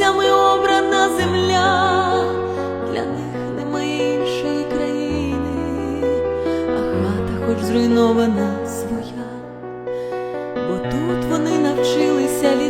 серцями обрана земля, для них немає іншої країни, а хата хоч зруйнована своя, бо тут вони навчилися літати,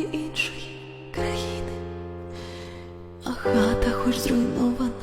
хата хоч зруйнована.